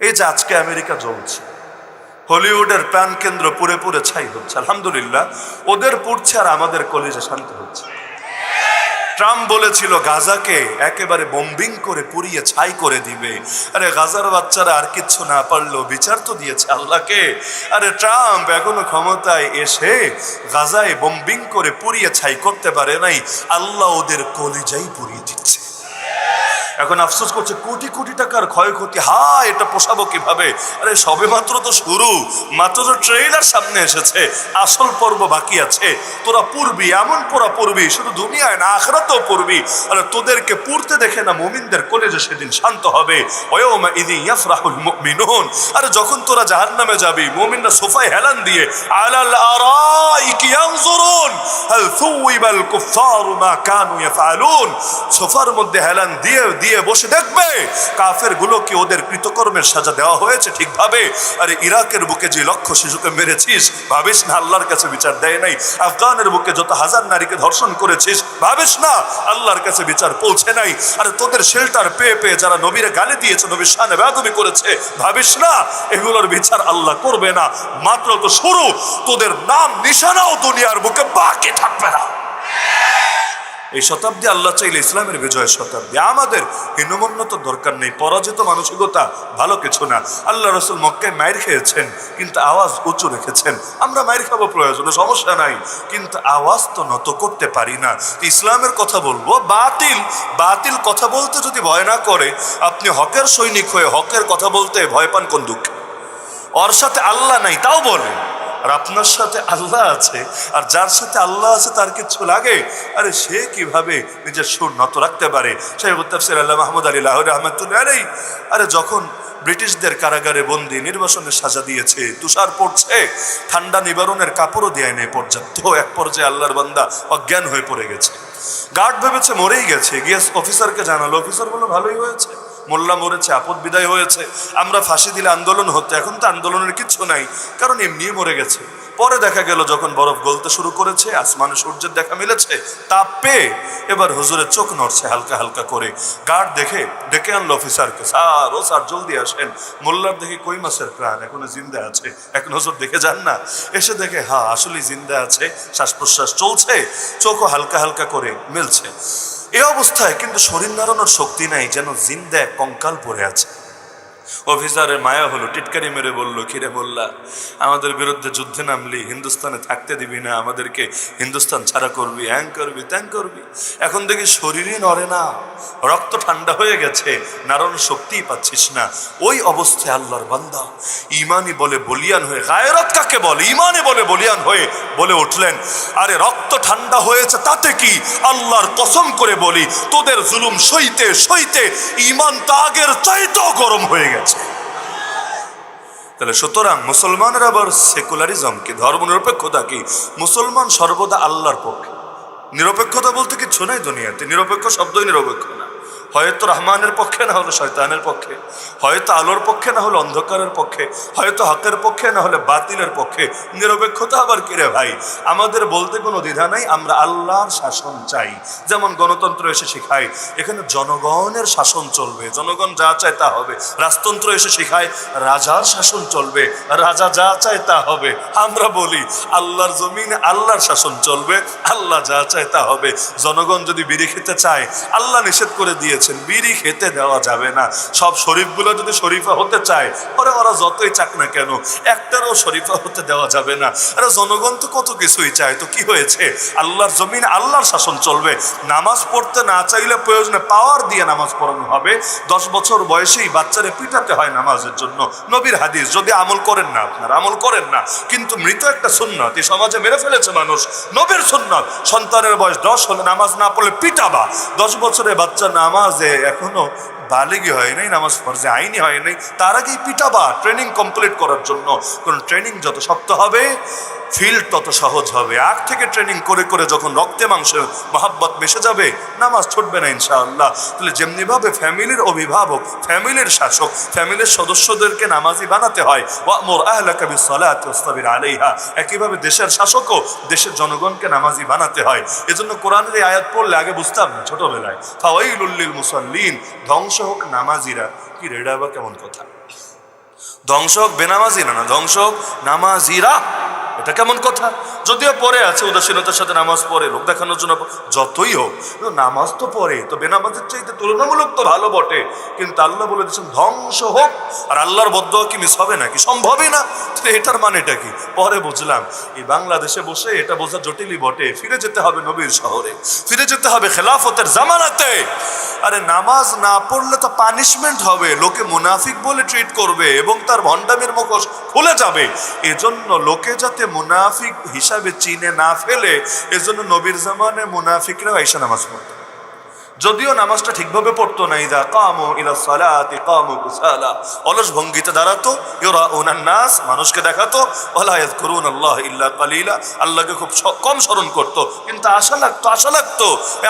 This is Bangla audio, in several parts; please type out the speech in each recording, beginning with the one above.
এই যে আজকে আমেরিকা জ্বলছে, হলিউডের প্রাণ কেন্দ্র পুরে পুরে ছাই হচ্ছে, আলহামদুলিল্লাহ। ওদের পুড়ছে আর আমাদের কলেজে শান্তি হচ্ছে। ট্রাম্প বলেছিল, গাজাকে একেবারে বম্বিং করে পুড়িয়ে ছাই করে দিবে। আরে, গাজার বাচ্চারা আর কিচ্ছু না পারল বিচার তো দিয়েছে আল্লাহকে। আরে, ট্রাম্প এখনও ক্ষমতায় এসে গাজায় বম্বিং করে পুড়িয়ে ছাই করতে পারে নাই, আল্লাহ ওদের কলিজাই পুড়িয়ে দিচ্ছে। এখন আফসোস করছে, কোটি কোটি টাকার ক্ষয়ক্ষতি হা এটা পোষাবো কীভাবে? আরে, সবে মাত্র তো শুরু, মাত্র তো ট্রেইলার সামনে এসেছে, আসল পর্ব বাকি আছে। তোরা পড়বি, এমন পড়া পড়বি, শুধু দুনিয়ায় না, আখরাতেও পড়বি। আরে, তোদেরকে পড়তে দেখে না, মুমিনদের কলেজে সেদিন শান্ত হবে। আরে, যখন তোরা জাহান্নামে যাবি, মুমিনরা সোফায় হেলান দিয়ে, আলাল আরাইকি ইয়ানজুরুন সোফার মধ্যে হেলান দিয়ে দিয়ে বসে দেখবে। কাফেরগুলো কি ওদের কৃতকর্মের সাজা দেওয়া হয়েছে ঠিকভাবে? আরে ইরাকের বুকে যে লক্ষ শিশুকে মেরেছিস, ভাবিস না আল্লাহর কাছে বিচার দেয় নাই? আফগানের বুকে যত হাজার নারীকে ধর্ষণ করেছিস, ভাবিস না আল্লাহর কাছে বিচার পৌঁছে নাই? আরে তোদের শেল্টার পেয়ে পেয়ে যারা নবীরে গালি দিয়েছে, নবীর সানে বেদবি করেছে, ভাবিস না? এগুলোর বিচার আল্লাহ করবে না। মাত্র তো শুরু। তোদের নাম নিশানাও দুনিয়ার বুকে বাকি থাকবে না। এই শতাব্দী আল্লাহ চাইলে ইসলামের বিজয়ের শতাব্দী। আমাদের হীনমন্যত দরকার নেই, পরাজিত মানসিকতা ভালো কিছু না। আল্লাহ রসুল মক্কায় মায়ের খেয়েছেন, কিন্তু আওয়াজ উঁচু রেখেছেন। আমরা মায়ের খাব প্রয়োজনে, সমস্যা নাই, কিন্তু আওয়াজ তো নত করতে পারি না। ইসলামের কথা বলব, বাতিল বাতিল কথা বলতে যদি ভয় না করে, আপনি হকের সৈনিক হয়ে হকের কথা বলতে ভয় পান কোন দুঃখে? ওর সাথে আল্লাহ নাই, তাও বলে আর আপনার সাথে আল্লাহ আছে, আর যার সাথে আল্লাহ আছে তার কিছু লাগে? আরে সে কীভাবে নিজের সুর নত রাখতে পারে? শেখ তাফসির আল্লাহ মাহমুদ আলী লাহর রহমতুল্লাহ আরে আরে যখন ব্রিটিশদের কারাগারে বন্দি নির্বাসনের সাজা দিয়েছে, তুষার পড়ছে, ঠান্ডা নিবারণের কাপড়ও দেয় নেই পর্যাপ্ত এক পর্যায়ে আল্লাহর বান্দা অজ্ঞান হয়ে পড়ে গেছে। গার্ড ভেবেছে মরেই গেছে, গিয়ে অফিসারকে জানালো অফিসার বলল, ভালোই হয়েছে। মোল্লা মরেছে, আপদ বিদায় হয়েছে, আমরা ফাঁসি দিলে আন্দোলন হতো, এখন তো আন্দোলনের কিচ্ছু নাই, কারণ এমনি মরে গেছে। পরে দেখা গেল যখন বরফ গলতে শুরু করেছে, আসমানে সূর্যের দেখা মিলেছে, তাপ পেয়ে এবার হুজুরের চোখ নড়ছে হালকা হালকা করে। গার্ড দেখে ডেকে আনলো অফিসারকে, স্যার, ও স্যার, জলদি আসেন। মোল্লার দেখি কই মাসের প্রাণ, এখনও জিন্দা আছে? এখন হুজুর দেখে যান না। এসে দেখে হ্যাঁ আসলেই জিন্দা আছে শ্বাস প্রশ্বাস চলছে। চোখও হালকা হালকা করে, মিলছে। এই অবস্থায় কিন্তু শরীর নাড়ানোর শক্তি নাই, যেন জিন্দা কঙ্কাল পড়ে আছে। অফিসারের মায়া হলো, টিটকারি মেরে বলল কিরে বললা আমাদের বিরুদ্ধে যুদ্ধে নামলি, হিন্দুস্তানে থাকতে দিবি না, আমাদেরকে হিন্দুস্তান ছাড়া করবি, হ্যাং করবি, ত্যাং করবি। এখন দেখি শরীরই নড়ে না, রক্ত ঠান্ডা হয়ে গেছে নারণ শক্তিই পাচ্ছিস না। ওই অবস্থায় আল্লাহর বান্দা ইমানই বলে বলিয়ান হয়ে, গায়রত কাকে বলে? ইমানে বলে বলিয়ান হয়ে বলে উঠলেন, আরে রক্ত ঠান্ডা হয়েছে, তাতে কি আল্লাহর কসম করে বলি, তোদের জুলুম সইতে সইতে ইমান তা আগের চাইতেও গরম হয়ে গেছে। তাহলে সুতরাং মুসলমানের আবার সেকুলারিজম কি, ধর্ম নিরপেক্ষতা কি? মুসলমান সর্বদা আল্লাহর পক্ষে। নিরপেক্ষতা বলতে কিছু নাই দুনিয়াতে, নিরপেক্ষ শব্দই নিরপেক্ষ না। হয়তো রহমানের পক্ষে না হলে শয়তানের পক্ষে, হয়তো আলোর পক্ষে না হলে অন্ধকারের পক্ষে, হয়তো হকের পক্ষে না হলে বাতিলের পক্ষে। নিরপেক্ষতা আবার কিরে ভাই? আমাদের বলতে কোনো দ্বিধা নাই, আমরা আল্লাহর শাসন চাই। যেমন গণতন্ত্র এসে শেখায়, এখানে জনগণের শাসন চলবে। জনগণ যা চায় তা হবে। রাজতন্ত্র এসে শেখায়, রাজার শাসন চলবে। রাজা যা চায় তা হবে। আমরা বলি, আল্লাহর জমিনে আল্লাহর শাসন চলবে, আল্লাহ যা চায় তা হবে। জনগণ যদি বিড়ি খেতে চায়, আল্লাহ নিষেধ করে দিয়েছেন বিড়ি খেতে দেওয়া যাবে না। সব শরীফগুলো যদি শরীফা হতে চায়, ওরা ওরা যতই চাক না কেন, একটারও শরীফা হতে দেওয়া যাবে না। আরে জনগণ তো কত কিছুই চায়, তো কি হয়েছে? আল্লাহর জমিন, আল্লাহর শাসন চলবে। নামাজ পড়তে না চাইলে প্রয়োজনে পাওয়ার দিয়ে নামাজ পড়ানো হবে। দশ বছর বয়সেই বাচ্চারে পিটাতে হয় নামাজের জন্য। নবীর হাদিস, যদি আমল করেন না আপনারা, আমল করেন না। কিন্তু মৃত একটা সুন্নত, এই সমাজে মেরে ফেলেছে মানুষ। নবীর সুন্নত, সন্তানের বয়স দশ হলে নামাজ না পড়লে পিটাবা। দশ বছরের বাচ্চা নামাজে এখনও বালেগি হয় নাই, নামাজ ফরজে আইনি হয় নাই, তার আগেই পিটাবা ট্রেনিং কমপ্লিট করার জন্য। কারণ ট্রেনিং যত শক্ত হবে ফিল্ড তত সহজ হবে। আগ থেকে ট্রেনিং করে করে যখন রক্তে মাংসে, মহাব্বত মিশে যাবে, নামাজ ছুটবে না ইনশাআল্লাহ। তাহলে যেমনিভাবে ফ্যামিলির অভিভাবক, ফ্যামিলির শাসক, ফ্যামিলির সদস্যদেরকে নামাজি বানাতে হয়, ওয়ামুর আহলাকা বিসসালাতি ওয়াসতাবির আলাইহা। একইভাবে দেশের শাসকও দেশের জনগণকে নামাজি বানাতে হয়। এজন্য কোরআনের এই আয়াত পড়লে আগে বুঝতাম না ছোটবেলায়। ফাওয়াইলুল লিল মুসাল্লিন, ধ্বংস হোক নামাজিরা কি রেডা বা কেমন কথা? ধ্বংস হোক বেনামাজিরা না ধ্বংস হোক নামাজিরা এটা কেমন কথা? যদিও পরে আছে উদাসীনতার সাথে নামাজ পড়ে লোক দেখানোর জন্য যতই হোক নামাজ তো পড়ে, তো বেনামাজের চাইতে তুলনামূলক তো ভালো বটে। কিন্তু আল্লাহ বলে দিচ্ছেন ধ্বংস হোক, আর আল্লাহর বদ্ধ কি মিস হবে নাকি? সম্ভবই না। এটার মানেটা কি? পরে বুঝলাম। এই বাংলাদেশে বসে এটা বোঝা জটিলই বটে। ফিরে যেতে হবে নবীর শহরে। ফিরে যেতে হবে খেলাফতের জামানাতে। আরে, নামাজ না পড়লে তো পানিশমেন্ট হবে। লোকে মুনাফিক বলে ট্রিট করবে এবং তার ভণ্ডামের মুখোশ খুলে যাবে। এজন্য লোকে যাতে মুনাফিক হিসাবে চিনে না ফেলে এজন্য নবীর জামানে মুনাফিকরাও আইসা নামাজ পড়তো। যদিও নামাজটা ঠিকভাবে পড়তো না, ইদা কামু ইলা সালাতি কামু কুসালা অলস ভঙ্গিতে দাঁড়াতো ইউরা উনান নাস মানুষকে দেখাতো, ওয়ালা ইয়াযকুরুন আল্লাহ ইল্লা কালিলা আল্লাহকে খুব কম স্মরণ করতো। কিন্তু আশা লাগতো আশা লাগতো।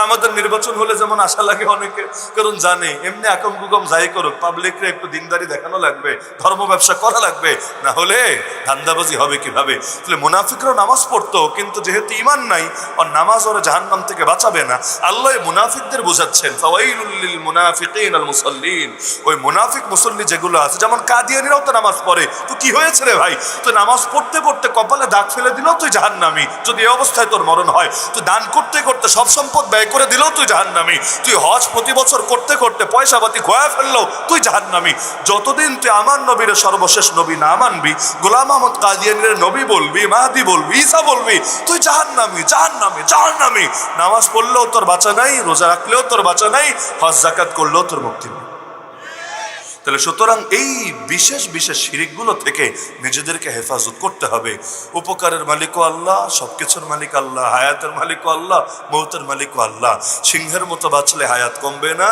আমাদের নির্বাচন হলে যেমন আশা লাগে অনেকে। কারণ জানে, এমনি একম কুকম যাই করুক, পাবলিকরা একটু দিনদারি দেখানো লাগবে, ধর্ম ব্যবসা করা লাগবে। না হলে ধান্দাবাজি হবে কীভাবে? তাহলে মুনাফিকরাও নামাজ পড়তো, কিন্তু যেহেতু ইমান নাই, আর নামাজ ওরা জাহান্নাম থেকে বাঁচাবে না, আল্লাহ মুনাফিকদের বোঝাচ্ছেন, ফাওয়াইলুল মুনাফিকিন আল মুসাল্লিন। ওই মুনাফিক মুসল্লি যেগুলো আছে, যেমন কাদিয়ানিরাও তো নামাজ পড়ে। তো কি হয়েছে রে ভাই? তো নামাজ পড়তে পড়তে কপালে দাগ ফেলে দিলেও তুই জাহান্নামি। যদি এই অবস্থায় তোর মরণ হয় তুই দান করতে করতে সব সম্পদ ব্যয় করে দিলেও তুই জাহান্নামি। তুই হজ প্রতি বছর করতে করতে পয়সা পাতি খোয়া ফেললেও তুই জাহান্নামি। যতদিন তুই আমার নবীর সর্বশেষ নবী না মানবি, গোলাম আহমদ কাদিয়ানির নবী বলবি, মাহাদি বলবি, ঈসা বলবি, তুই জাহান্নামি জাহান্নামি জাহান্নামি। নামাজ পড়লেও তোর বাঁচা নাই, রোজা রাখলেও তোর বাঁচা নাই, হজ জাকাত করলেও তোর মুক্তি নেই। তাহলে সুতরাং এই বিশেষ বিশেষ শিরিকগুলো থেকে নিজেদেরকে হেফাজত করতে হবে। উপকারের মালিকও আল্লাহ, সবকিছুর মালিক আল্লাহ, হায়াতের মালিকও আল্লাহ, মৌতের মালিকও আল্লাহ। সিংহের মতো বাঁচলে হায়াত কমবে না,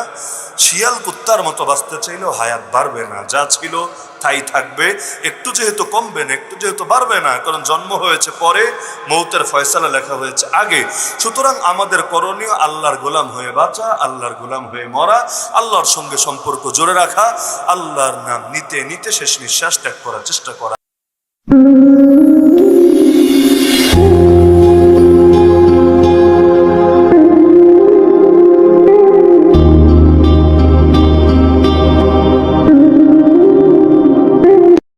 শিয়াল কুত্তার মতো বাঁচতে চাইলেও হায়াত বাড়বে না। যা ছিল তাই থাকবে। একটু যেহেতু কমবে না, একটু যেহেতু বাড়বে না, কারণ জন্ম হয়েছে পরে, মৌতের ফয়সালা লেখা হয়েছে আগে। সুতরাং আমাদের করণীয় আল্লাহর গোলাম হয়ে বাঁচা, আল্লাহর গোলাম হয়ে মরা, আল্লাহর সঙ্গে সম্পর্ক জোরে রাখা, আল্লাহর নাম নিতে নিতে শেষ নিঃশ্বাস ত্যাগ করার চেষ্টা করা।